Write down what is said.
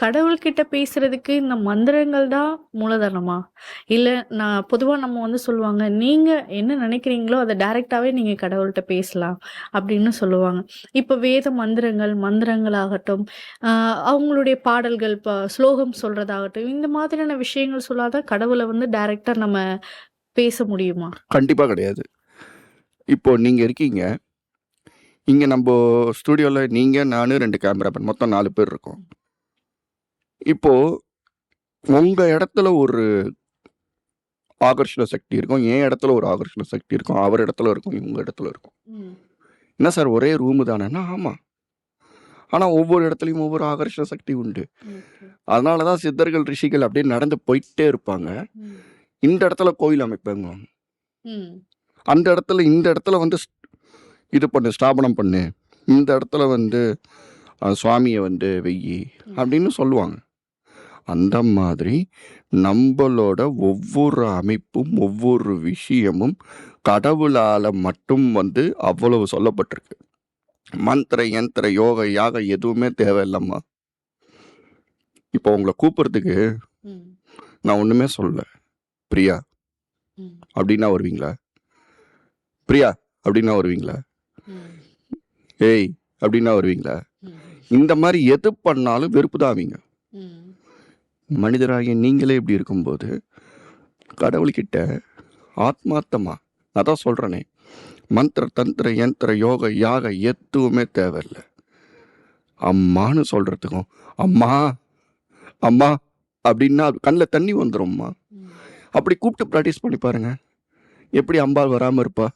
கடவுள்கிட்ட பேசுறதுக்கு இந்த மந்திரங்கள் தான் மூலதனமா? இல்ல நான் பொதுவா நம்ம வந்து சொல்லுவாங்க, "நீங்க என்ன நினைக்கிறீங்களோ, அதை டைரக்ட்டாவே நீங்க கடவுள்கிட்ட பேசலாம்." அப்படின்னு சொல்லுவாங்க. இப்ப வேத மந்திரங்கள், மந்திரங்களாகட்டும், அவங்களுடைய பாடல்கள், இப்போ ஸ்லோகம் சொல்றதாகட்டும், இந்த மாதிரியான விஷயங்கள் சொல்லாதான் கடவுளை வந்து டைரக்ட்டா நம்ம பேச முடியுமா? கண்டிப்பா கிடையாது. இப்போ நீங்க இருக்கீங்க. இங்க நம்ம ஸ்டுடியோல நீங்க, நானு, 2 கேமராமேன் மொத்தம் நாலு பேர் இருக்கோம். இப்போ உங்க இடத்துல ஒரு ஆகர்ஷண சக்தி இருக்கும். என் இடத்துல ஒரு ஆகர்ஷண சக்தி இருக்கும். அவர் இடத்துல இருக்கும். இவங்க இடத்துல இருக்கும். என்ன சார் ஒரே ரூமு தானேன்னா, ஆமா. ஆனா ஒவ்வொரு இடத்துலயும் ஒவ்வொரு ஆகர்ஷண சக்தி உண்டு. அதனால தான் சித்தர்கள், ரிஷிகள் அப்படியே நடந்து போயிட்டே இருப்பாங்க. இந்த இடத்துல கோயில் அமைப்பேங்குவாங்க. ம். அந்த இடத்துல இந்த இடத்துல வந்து இது பண்ணு, ஸ்தாபனம் பண்ணு. இந்த இடத்துல வந்து சுவாமிய வந்து வையி ம். அப்படின்னு சொல்லுவாங்க. அந்த மாதிரி நம்பளோட ஒவ்வொரு அமைப்பும், ஒவ்வொரு விஷயமும் கடவுளால மட்டும் வந்து அவ்வளவு சொல்லப்பட்டிருக்கு. மந்திர, யந்திர, யோக, யாக எதுவுமே தேவையில்லம்மா. இப்போ உங்கள கூப்பிடுறதுக்கு. நான் ஒண்ணுமே சொல்லல. பிரியா. அப்படின்னா வருவீங்களா? பிரியா அப்படின்னா வருவீங்களா? ஏய் அப்படின்னா வருவீங்களா? இந்த மாரி எது பண்ணாலும் வெறுப்பு தான் ஆவீங்க. மனிதராகிய நீங்களே இப்படி இருக்கும்போது, கடவுள்கிட்ட ஆத்மார்த்தமா நான் தான் சொல்றேனே, மந்திர, தந்திர, யந்திர, யோக, யாக எதுவுமே தேவையில்ல. அம்மான்னு சொல்றதுக்கும், அம்மா, அம்மா அப்படின்னா கண்ல தண்ணி வந்துரும்மா. ம். அப்படி கூப்பிட்டு பிராக்டிஸ் பண்ணி பாருங்க. எப்படி அம்பாள் வராம இருப்பா?